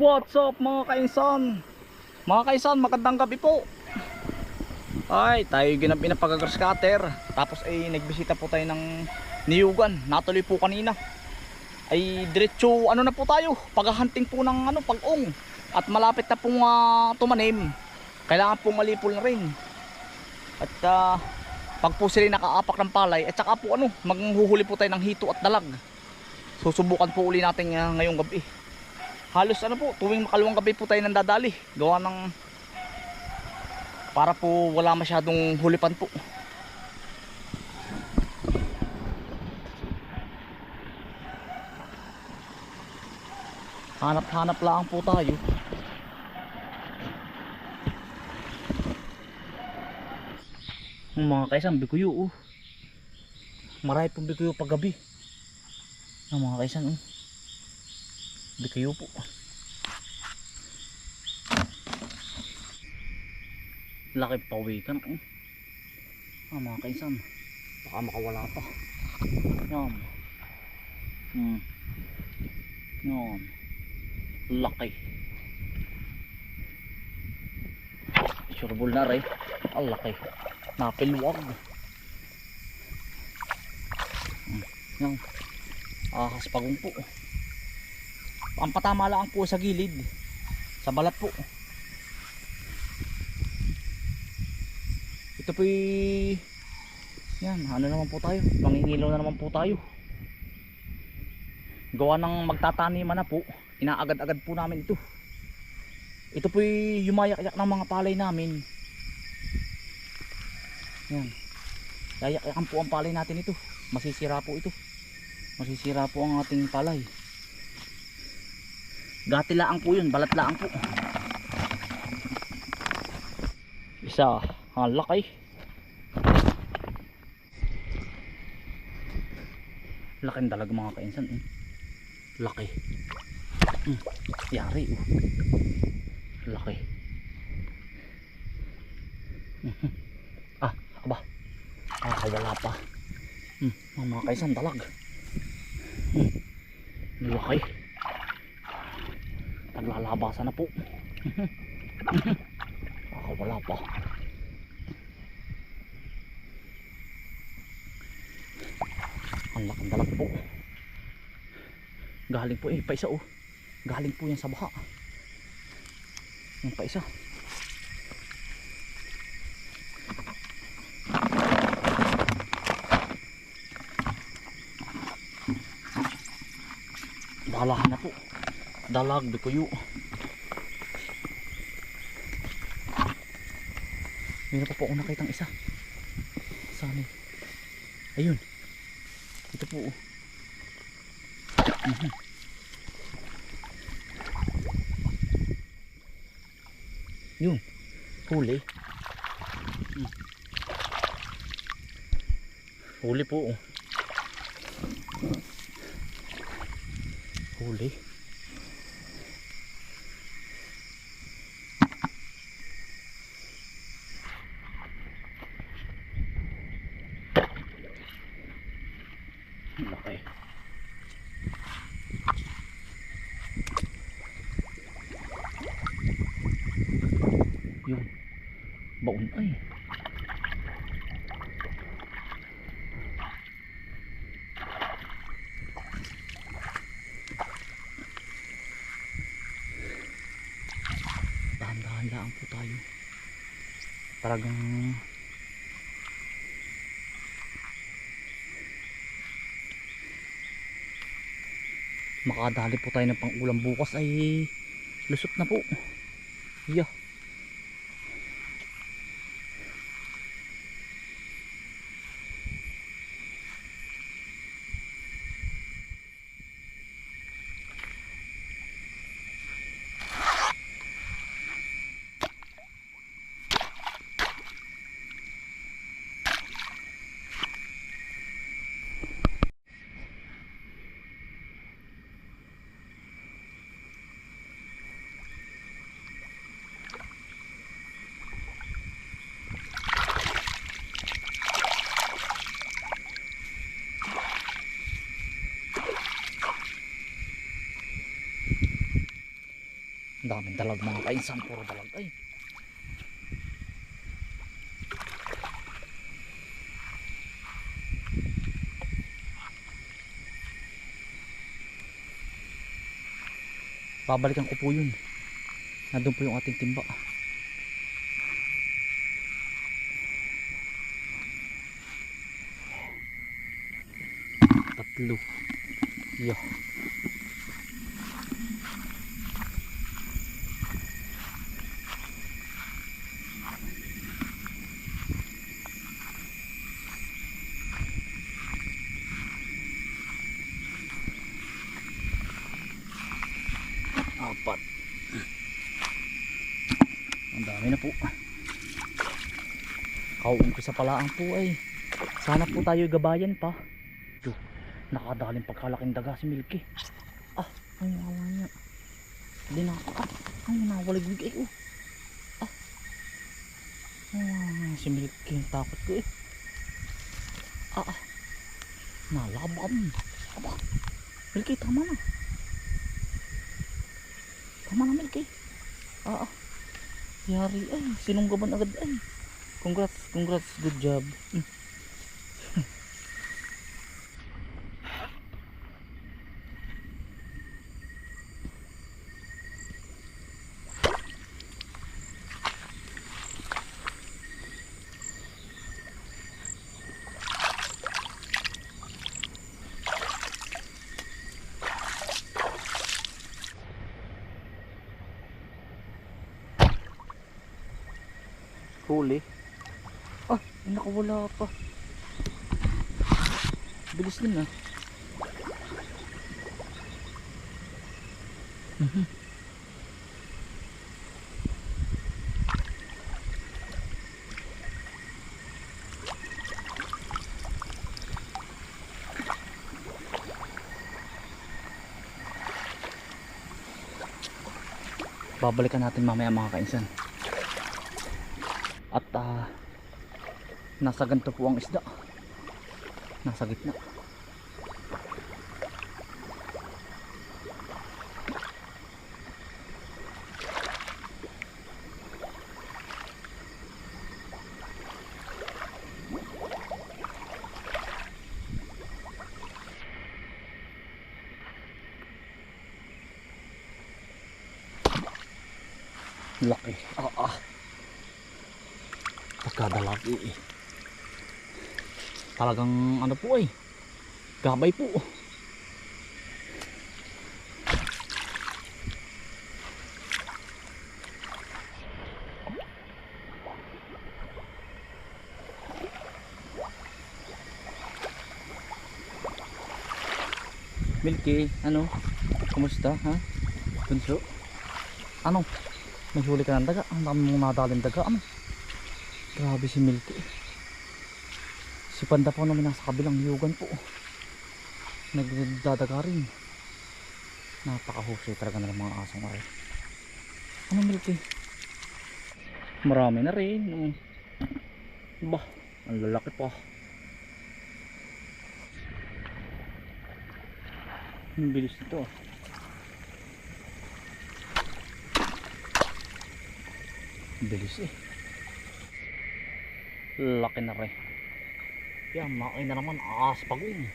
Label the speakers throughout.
Speaker 1: What's up mga kainsan? Mga kainsan, magandang gabi po. Ay, tayo ginap na pag-grass cutter. Tapos ay nagbisita po tayo ng niyugan. Natuloy po kanina. Ay diretso ano na po tayo, paghahunting po ng ano, pag-ong. At malapit na pong ah, tumanim. Kailangan pong malipol na rin. At ah, pag po sila nakaapak ng palay, at saka po ano, maghuhuli po tayo ng hito at dalag. Susubukan po uli natin ah, ngayong gabi halos ano po tuwing makalawang gabi po tayo nandadali. Gawa ng para po wala masyadong hulipan po. Hanap hanap lang po tayo. Ang mga kaisan bikuyo oh. Marami pong bikuyo pag gabi ang mga kaisan oh Bikayo po. Laki pawikan. Oh. Ah, mga kaisan. Baka makawala pa. Yan. Hmm. Yan. Laki. Surebol na rin. Ang laki. Napilwag. Hmm. Yan. Ahas pagong po ang patama lang po sa gilid. Sa balat po. Ito po yan ano naman po tayo? Mangingilaw na naman po tayo. Gawa ng magtataniman na po. Inaagad-agad po namin ito. Ito po yumayak-yak ng mga palay namin. Yan. Yayak-yakan po ang palay natin ito. Masisira po ito. Masisira po ang ating palay Gati laang po yun, balat laang po. Isa, ang laki. Laki talaga mga kainsan. Eh. Laki. Hmm, yari. Oh. Laki. Ah, aba. Ah, wala pa. Ang mga kainsan dalag. Hmm. Laki naglalabasan na po. Ah, wala pa. Ang lakang dalag po. Galing po eh pa isa oh. Galing po yan sa baha. Yung pa isa dalahan na po dalag bikuyo meron pa po ako nakitang isa. Saan eh? Ayun. Ito po. Oh. Mhm. yun. Huli. Huli po. Huli Laki. Yung baon ay. Dahan-dahan lang po tayo. Talagang makadali po tayo ng pangulam. Bukas ay lusot na po. Yeah daming dalag mga kainsan, puro dalag ay. Babalikan ko po yun. Nandun po yung ating timba. Tatlo. Yo. Apat. Ang dami na po. Kauumpisa pala ang po ay. Sana po tayo gabayan pa. Yo, nakadaling pagkalaking daga si Milky. Ah, ang nawa niya. Hindi na ah, ang nawaligwig ay oh. Ah. Ah, si Milky ang takot ko eh. Ah, ah. Nalaban. Aba. Milky, tama na. Tama na Milky. Ah, ah. Yari ay, sinunggaban agad ay. Congrats, congrats, good job. Mm. Huli. Ay, nakawala pa. Bilis din ah. Mhm. Babalikan natin mamaya mga kainsan. At ah, nasa ganito po ang isda. Nasa gitna. Laki. Ah, ah. Pagkadalagi eh. Talagang ano po eh. Gabay po. Milky, ano? Kumusta, ha? Bunso? Ano? May huli ka ng daga? Ang dami mong nadaling daga, ano? Grabe si Milky. Si Panda po naman nasa kabilang yugan po. Nagdadaga rin. Napakahusay talaga ng mga asong ay. Ano Milky? Marami na rin. mm. Bah, ang lalaki pa. Ang bilis nito. ah. Bilis eh. Laki na rin. Yan, maki na naman. Aas pagong.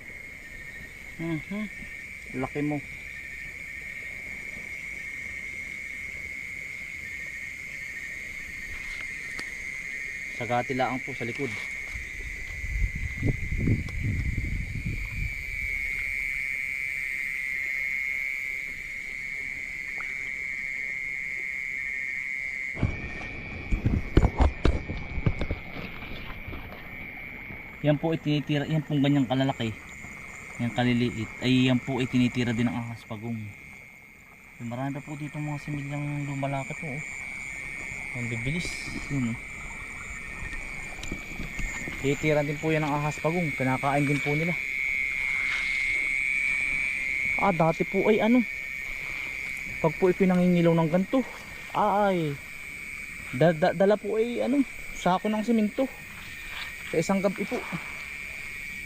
Speaker 1: Mhm. Laki mo. Sagati lang po sa likod. Yan po itinitira, yan pong ganyang kalalaki. Yan kaliliit. Ay yan po itinitira din ng ahas pagong. Marami pa po dito mga similyang lumalaki po. Oh. Ang bibilis. Yun. oh. Titira din po yan ng ahas pagong. Kinakain din po nila. Ah, dati po ay ano. Pag po ipinangingilaw ng ganto. Ay. Da, da, dala po ay ano. Sako ng simento. Sa isang gabi po.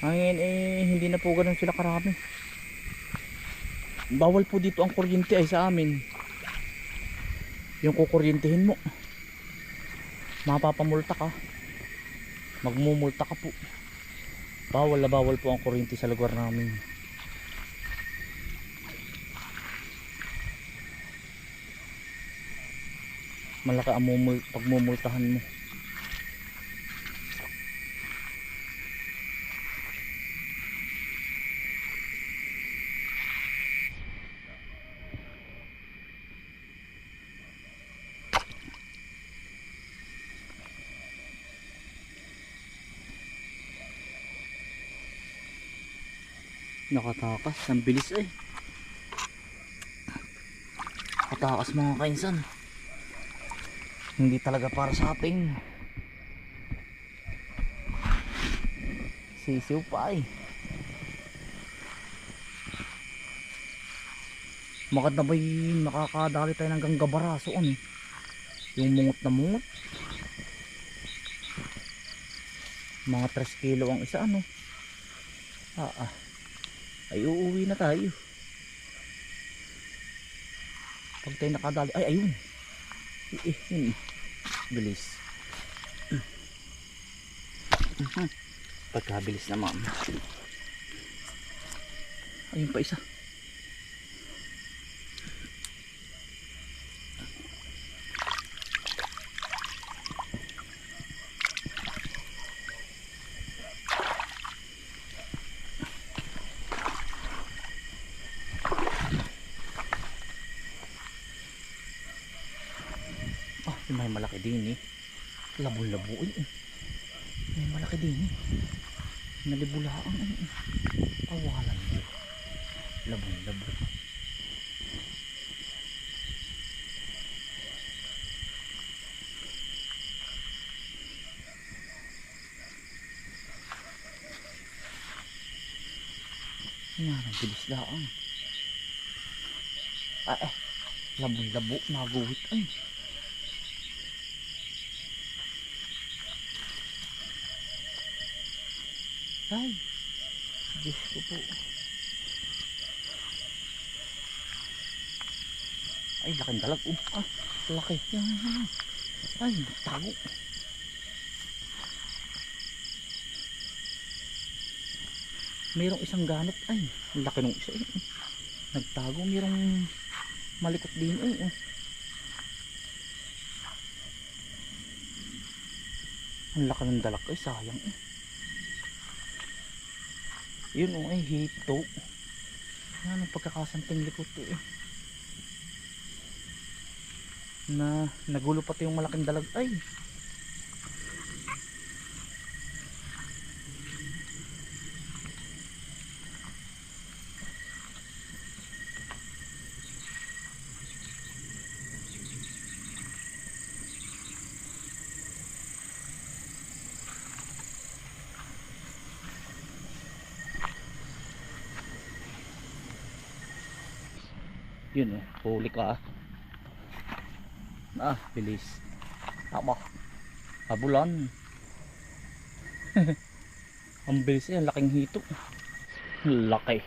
Speaker 1: Ngayon eh hindi na po ganun sila karami. Bawal po dito ang kuryente ay sa amin. yung kukuryentihin mo mapapamulta ka magmumulta ka po bawal na bawal po ang kuryente sa lugar namin malaki ang mumul pagmumultahan mo nakatakas. Ang bilis eh. Nakatakas mga kainsan. Hindi talaga para sa atin sisiw pa eh. Makad na ba'y makakadali tayo ng ganggabaraso ano? Yung mungot na mungot. Mga 3 kilo ang isa ano? Ah ah ay uuwi na tayo. Pag tayo nakadali. Ay ayun. Eh, yun eh. bilis. Pagkabilis naman ayun pa isa may malaki din eh. Labo-labo eh. May malaki din eh. Nalibulaan eh. Awalan yun. Labo-labo. Yan, ang bilis lang. Ah, eh. Labo-labo, naguwit ay. Ay, Diyos ko po. Ay, laking dalag. Oh, ah, laki. Ay, nagtago. Mayroong isang ganot. Ay, laki nung isa. Eh. Nagtago. Mayroong malikot din. Eh. Oh. Ang laki ng dalag. Ay, sayang. Eh. Yun o ay hito. Ang pagkakasanting likot eh. Na nagulo pati yung malaking dalag. Ay! Yun huli ka ah. Bilis. Tama. Habulan. Ang bilis eh, laking hito. Laki.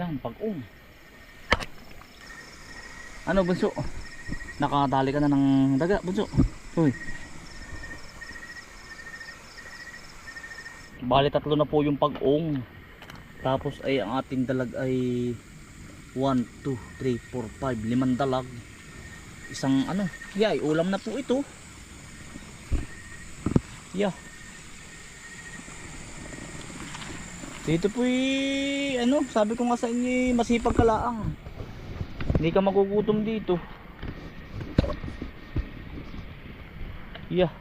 Speaker 1: Yan, pag-um. Ano bunso? Nakadali ka na ng daga, bunso. Uy. Bali tatlo na po yung pag-ong. Tapos ay ang ating dalag ay 1, 2, 3, 4, 5, limang dalag. Isang ano, yay, ulam na po ito. Yeah. Dito po ano, sabi ko nga sa inyo, masipag ka laang. Hindi ka magugutom dito. Yeah.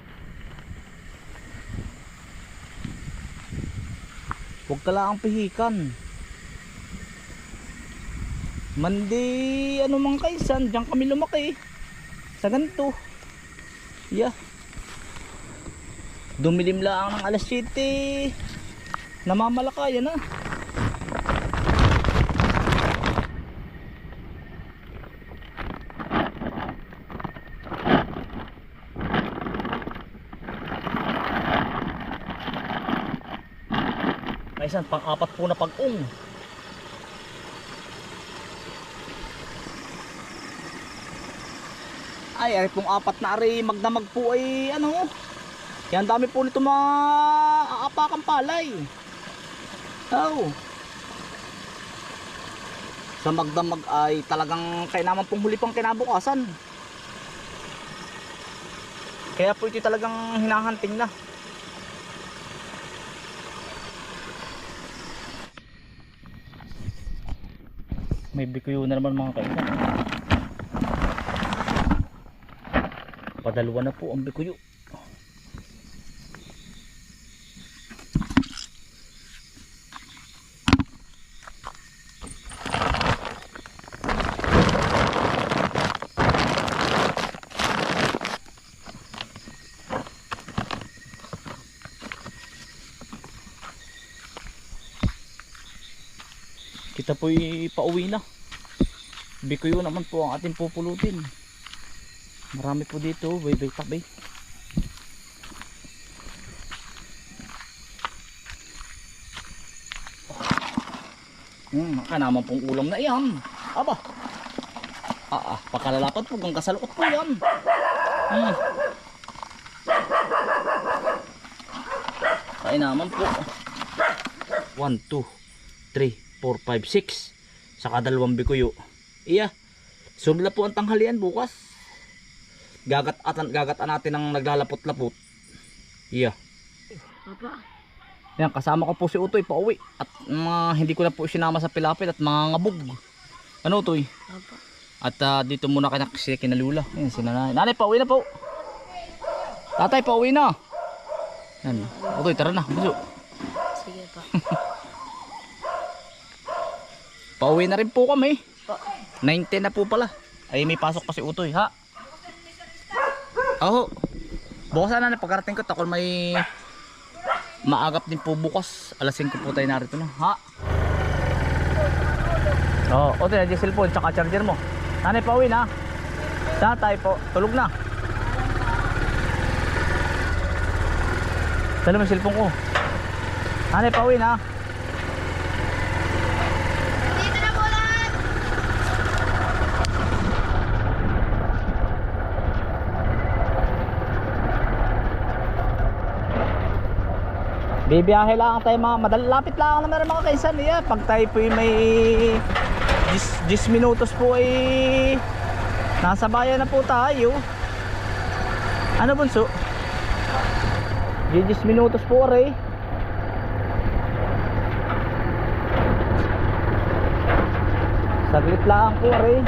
Speaker 1: Huwag ka laang pihikan. Mandi, ano mga kaisan, diyan kami lumaki. Sa ganito. Yeah. Dumilim lang ng alas 7. Namamalakayan na. Kaisan, pang-apat po na pag-ung. Ay, ay pong apat na ari magdamag po ay ano. Yan dami po nito mga aapakang palay. Oh. Sa magdamag ay talagang kainaman pong huli pang kinabukasan. Kaya po ito talagang hinahanting na. May bikuyo na naman mga kaisan. Padalwa na po ang bikuyo. Kita po'y pauwi na. Bikuyo naman po ang ating pupulutin. Marami po dito, bay tabi. Hmm, naka naman pong ulam na iyan. Aba. Ah, ah, pakalalapad po, hanggang kasalukot po yan. Hmm. Kain naman po. 1, 2, 3, 4, 5, 6. Saka dalawang bikuyo. Iya. Sumla po ang tanghalian bukas. Gagat atan gagatan natin ng naglalapot-lapot. Iya.
Speaker 2: Papa,
Speaker 1: Yan, kasama ko po si Utoy pauwi. At mga hindi ko na po sinama sa pilapit at mga ngabog. Ano Utoy?
Speaker 2: papa.
Speaker 1: At ah, dito muna kina si kinalula. Yan si nanay. Nanay, pauwi na po. Tatay, pauwi na. Yan. Utoy, tara na. Buso.
Speaker 2: Sige pa.
Speaker 1: Pauwi na rin po kami.
Speaker 2: Pa.
Speaker 1: 19 na po pala. Ay may pasok pa si Utoy, ha? Oo. Bukas na pagkarating ko takol may maagap din po bukas. Alas 5 po tayo narito na, ha? Oo, oh, Utoy, nandiyan cellphone tsaka charger mo. Nanay pauwi na. Tatay po, tulog na. Dala mo yung cellphone ko. Nanay pauwi na.
Speaker 2: Dito na po lahat!
Speaker 1: Bibiyahe lang tayo mga madalapit lang naman mga kaisan niya. Pag tayo po may 10, 10 minutos po ay nasa bayan na po tayo. Ano bunso? 10 minutos po rin. Saglit lang po rin.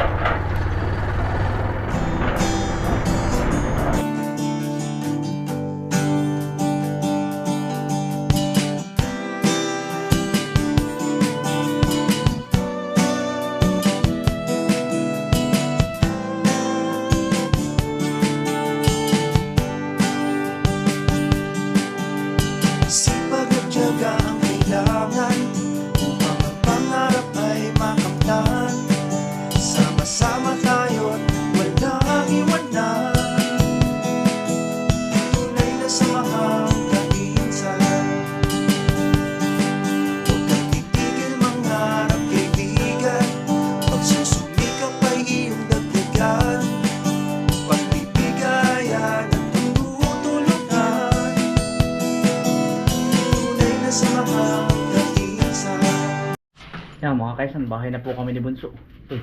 Speaker 1: Yan mga kaisan, bahay na po kami ni Bunso. Uy.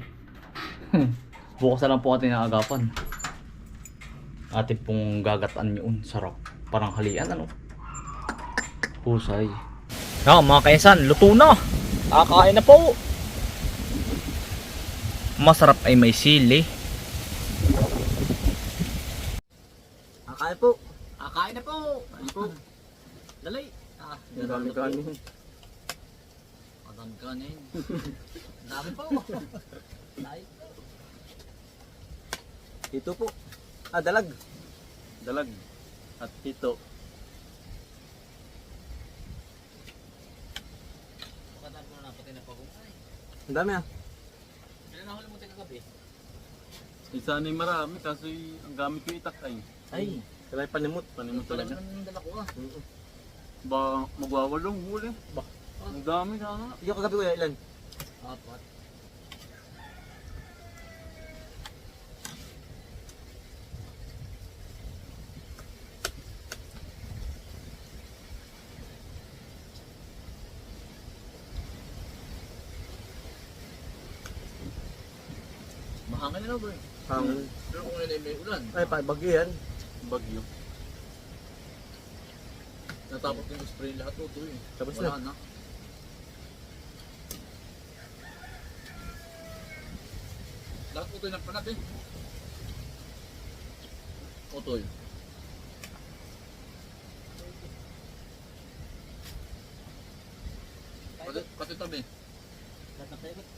Speaker 1: Bukas na lang po atin naagapan. Atin pong gagataan yun. Sarap. Parang halian ano. Husay. Yan mga kaisan, luto na. Kakain na po. Masarap ay may sili. Kakain po. Kakain na po. Kakain po. Dali. Ah,
Speaker 3: Marami
Speaker 1: Madami kanin. Dami po. Po.
Speaker 3: Ito po. Ah, dalag.
Speaker 4: dalag at ito
Speaker 1: Makadami mo na pati na pagungay.
Speaker 3: Ang dami ah.
Speaker 1: Ilan na huli mo tayo kagabi?
Speaker 4: isa na yung marami kaso ang gamit ko itak ay
Speaker 1: Ay,
Speaker 3: panimot
Speaker 1: ito lang
Speaker 4: talaga
Speaker 1: ang dala ko ah.
Speaker 4: ba magwawalong huli
Speaker 1: Ba?
Speaker 4: Ang dami na.
Speaker 3: Yung kagabi ko ilan?
Speaker 1: Apat.
Speaker 4: Mahangin na ba?
Speaker 3: Hangin.
Speaker 4: Pero kung yun ay may ulan.
Speaker 3: Ay, pa, bagyo yan.
Speaker 4: Bagyo. Natapos yung spray lahat, oh, tutuloy.
Speaker 3: Tapos
Speaker 4: Wala na. na. kutoy ng panat eh. Kutoy. Pati, pati tabi. Lahat ng